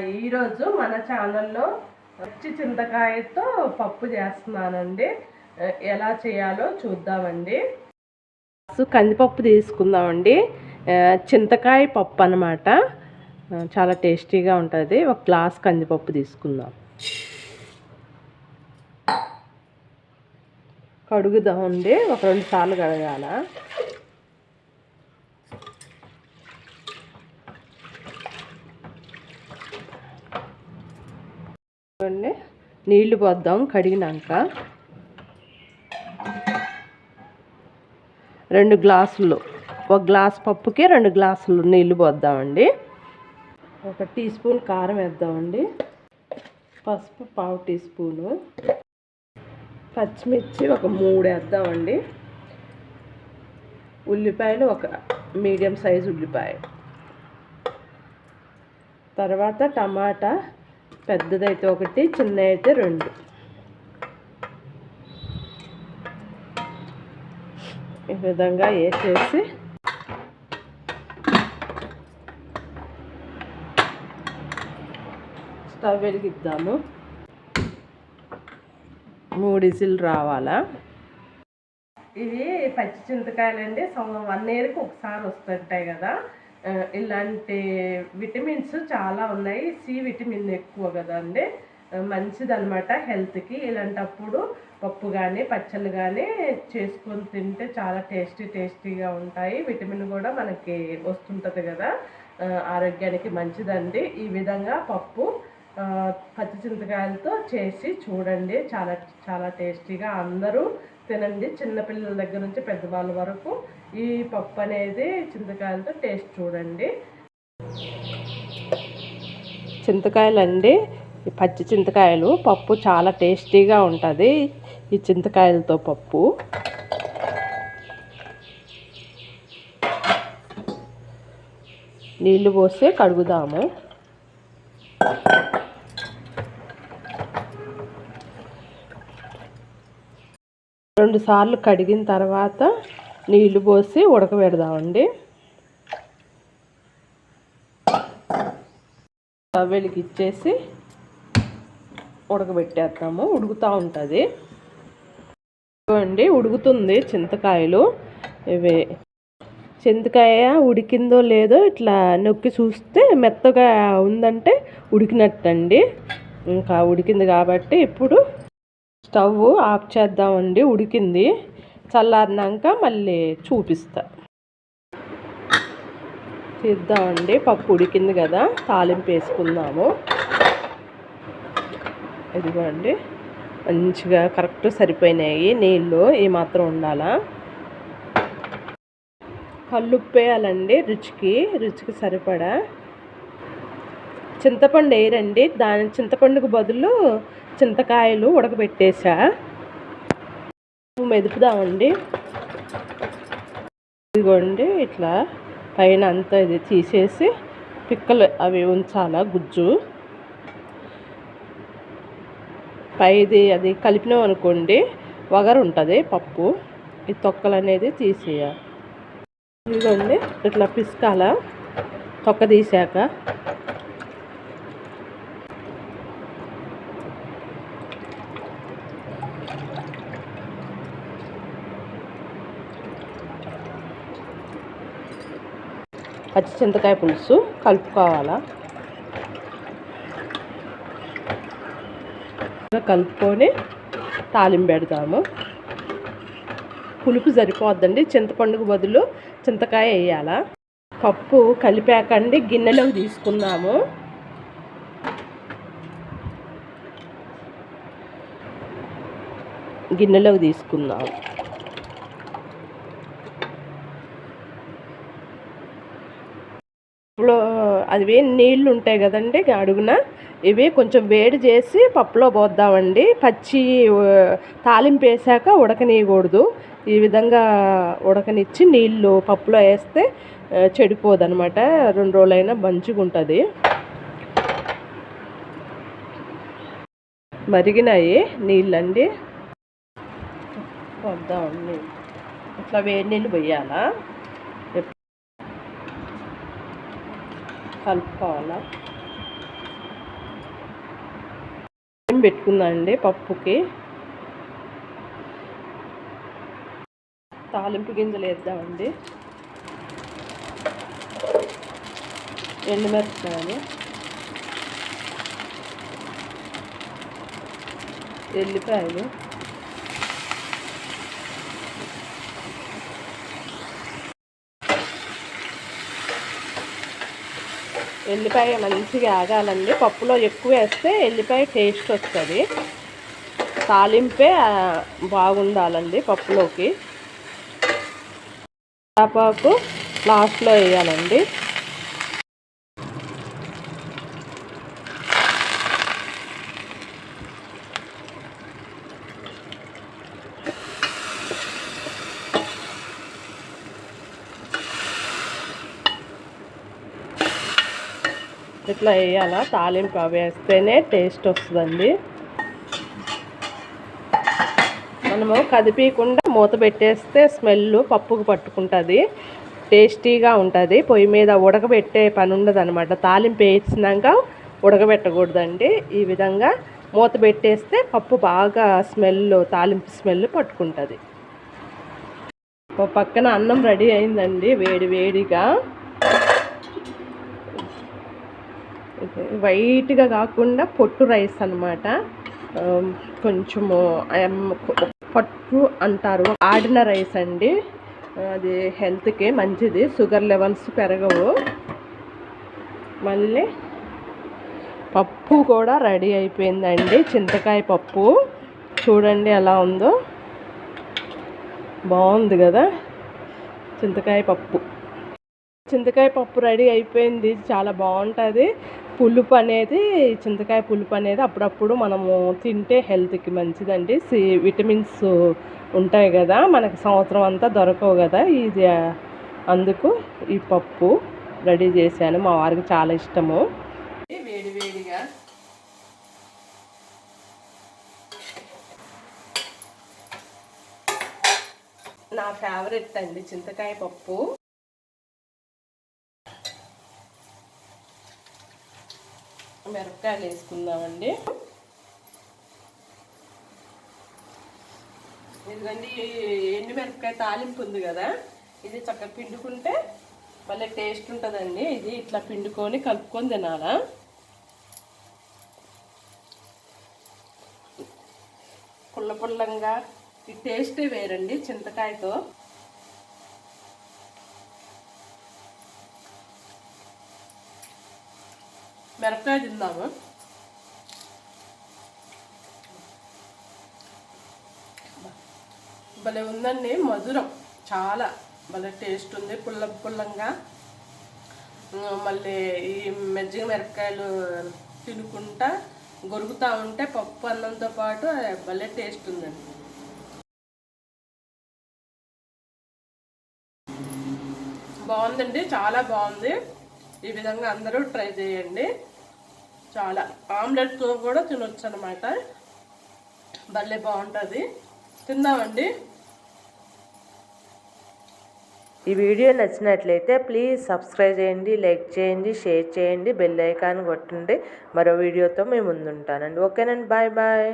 ఈరోజు మన ఛానల్లో పచ్చి చింతకాయతో పప్పు చేస్తున్నానండి. ఎలా చేయాలో చూద్దామండి. ఫస్ట్ కందిపప్పు తీసుకుందామండి. చింతకాయ పప్పు అనమాట చాలా టేస్టీగా ఉంటుంది. ఒక గ్లాస్ కందిపప్పు తీసుకుందాం. కడుగుదామండి. ఒక రెండు సార్లు కడగాల. చూడండి. నీళ్ళు పోద్దాం కడిగినాక. రెండు గ్లాసులు. ఒక గ్లాస్ పప్పుకి రెండు గ్లాసులు నీళ్ళు పోద్దామండి. ఒక టీ స్పూన్ కారం వేద్దామండి. పసుపు పావు టీ స్పూను. పచ్చిమిర్చి ఒక మూడు వేద్దామండి. ఉల్లిపాయలు ఒక మీడియం సైజు ఉల్లిపాయ. తర్వాత టమాటా పెద్దదైతే ఒకటి చిన్న అయితే రెండు. ఈ విధంగా వేసేసి స్టవ్ వెలిగిద్దాము. మూడు ఇసిల్ రావాలా? ఇవి పచ్చి చింతకాయలండి. వన్ ఇయర్కి ఒకసారి వస్తుంటాయి కదా. ఇలాంటి విటమిన్స్ చాలా ఉన్నాయి. సి విటమిన్ ఎక్కువ కదండి మంచిదనమాట హెల్త్కి. ఇలాంటప్పుడు పప్పు కానీ పచ్చళ్ళు కానీ చేసుకొని తింటే చాలా టేస్టీ టేస్టీగా ఉంటాయి. విటమిన్ కూడా మనకి వస్తుంటుంది కదా. ఆరోగ్యానికి మంచిదండి. ఈ విధంగా పప్పు పచ్చి చింతకాయలతో చేసి చూడండి. చాలా చాలా టేస్టీగా అందరూ తినండి చిన్నపిల్లల దగ్గర నుంచి పెద్దవాళ్ళ వరకు ఈ పప్పు అనేది చింతకాయలతో టేస్ట్ చూడండి. చింతకాయలు అండి ఈ పచ్చి చింతకాయలు పప్పు చాలా టేస్టీగా ఉంటుంది ఈ చింతకాయలతో పప్పు. నీళ్ళు పోసి కడుగుదాము. రెండు సార్లు కడిగిన తర్వాత నీళ్ళు పోసి ఉడకబెడదామండి. వెలికి ఉడకబెట్టేస్తాము ఉడకబెట్టేద్దాము. ఉడుకుతూ ఉంటుంది. అండి ఉడుకుతుంది చింతకాయలు. ఇవి చింతకాయ ఉడికిందో లేదో ఇట్లా నొక్కి చూస్తే మెత్తగా ఉందంటే ఉడికినట్టండి. ఇంకా ఉడికింది కాబట్టి ఇప్పుడు స్టవ్ ఆఫ్ చేద్దామండి ఉడికింది. చల్లారినాక మళ్ళీ చూపిస్తా. తీద్దామండి పప్పు ఉడికింది కదా తాలింపు వేసుకుందాము. ఇదిగోండి మంచిగా కరెక్ట్ సరిపోయినాయి నీళ్ళు ఈ మాత్రం ఉండాలా. కళ్ళుప్పేయాలండి రుచికి రుచికి సరిపడా. చింతపండు వేయరండి దాని చింతపండుకు బదులు చింతకాయలు ఉడకబెట్టేసా. మెదుపుదామండి. ఇదిగోండి ఇట్లా పైన అంతా ఇది తీసేసి పిక్కలు అవి ఉంచాలా గుజ్జు. పైది అది కలిపినాం అనుకోండి వగరు ఉంటుంది పప్పు. ఈ తొక్కలు అనేది తీసేయాలి ఇదిగోండి ఇట్లా పిసుకాల తొక్క తీసాక. పచ్చి చింతకాయ పులుసు కలుపుకోవాలా? కలుపుకొని తాలింపు పెడతాము. పులుపు సరిపోద్దండి. చింతపండుకు బదులు చింతకాయ వేయాలా? పప్పు కలిపాకండి. గిన్నెలోకి తీసుకుందాము. గిన్నెలోకి తీసుకుందాం పప్పులో అవి నీళ్ళు ఉంటాయి కదండి అడుగున. ఇవి కొంచెం వేడి చేసి పప్పులో పోద్దామండి. పచ్చి తాలింపు వేసాక ఉడకనీయకూడదు. ఈ విధంగా ఉడకనిచ్చి నీళ్ళు పప్పులో వేస్తే చెడిపోదు అనమాట రెండు రోజులైనా మంచిగా ఉంటుంది మరిగినాయి నీళ్ళండి. వద్దామండి ఇట్లా వేడి నీళ్ళు పోయాలా కలుపుకోవాలా ఏం పెట్టుకుందండి పప్పుకి? తాలింపు గింజలు వేద్దామండి. ఎండుమిరపకాయలు. ఎల్లిపాయలు. ఎల్లిపాయ మంచిగా ఆగాలండి. పప్పులో ఎక్కువ వేస్తే ఎల్లిపాయ టేస్ట్ వస్తుంది. తాలింపే బాగుండాలండి పప్పులోకి. చేపాకు లాస్ట్లో వేయాలండి. ఇట్లా వేయాలా? తాలింపు వేస్తేనే టేస్ట్ వస్తుందండి. మనము కదిపీయకుండా మూత పెట్టేస్తే స్మెల్ పప్పుకు పట్టుకుంటుంది. టేస్టీగా ఉంటుంది. పొయ్యి మీద ఉడకబెట్టే పని ఉండదు అనమాట తాలింపు వేసినాక ఉడకబెట్టకూడదండి. ఈ విధంగా మూత పెట్టేస్తే పప్పు బాగా స్మెల్ తాలింపు స్మెల్ పట్టుకుంటుంది. పక్కన అన్నం రెడీ అయిందండి. వేడి వేడిగా ఇది వైట్గా కాకుండా పొట్టు రైస్ అనమాట కొంచెము పట్టు అంటారు. ఆడిన రైస్ అండి. అది హెల్త్కి మంచిది. షుగర్ లెవెల్స్ పెరగవు. మళ్ళీ పప్పు కూడా రెడీ అయిపోయిందండి. చింతకాయ పప్పు. చూడండి ఎలా ఉందో. బాగుంది కదా? చింతకాయ పప్పు. చింతకాయ పప్పు రెడీ అయిపోయింది. చాలా బాగుంటుంది. పులుపు అనేది చింతకాయ పులుపు అనేది అప్పుడప్పుడు మనము తింటే హెల్త్కి మంచిదండి. సి విటమిన్స్ ఉంటాయి కదా మనకి సంవత్సరం అంతా దొరకవు కదా ఇది అందుకు ఈ పప్పు రెడీ చేశాను. మా వారికి చాలా ఇష్టము. వేడి వేడిగా నా ఫేవరెట్ అండి చింతకాయ పప్పు. మిరపకాయలు వేసుకుందామండి. ఎందుకంటే ఎండు మిరపకాయ తాలింపు ఉంది కదా ఇది చక్కగా పిండుకుంటే మళ్ళీ టేస్ట్ ఉంటుందండి. ఇది ఇట్లా పిండుకొని కలుపుకొని తినాలా. పుల్ల పుల్లంగా ఈ టేస్టే వేరండి చింతకాయతో. మిరపకాయ తిందాము భలే ఉందండి మధురం చాలా భలే టేస్ట్ ఉంది పుల్ల పుల్లంగా మళ్ళీ ఈ మజ్జిగ మిరపకాయలు తినుకుంటా గొరుగుతూ ఉంటే పప్పు అన్నంతో పాటు భలే టేస్ట్ ఉందండి బాగుందండి చాలా బాగుంది ఈ విధంగా అందరూ ట్రై చేయండి చాలా ఆమ్లెట్తో కూడా తినొచ్చు అనమాట భలే బాగుంటుంది. తిందామండి ఈ వీడియో నచ్చినట్లయితే ప్లీజ్ సబ్స్క్రైబ్ చేయండి లైక్ చేయండి షేర్ చేయండి బెల్ ఐకాన్ కొట్టండి. మరో వీడియోతో మేము ముందుంటానండి. ఓకేనండి బాయ్ బాయ్.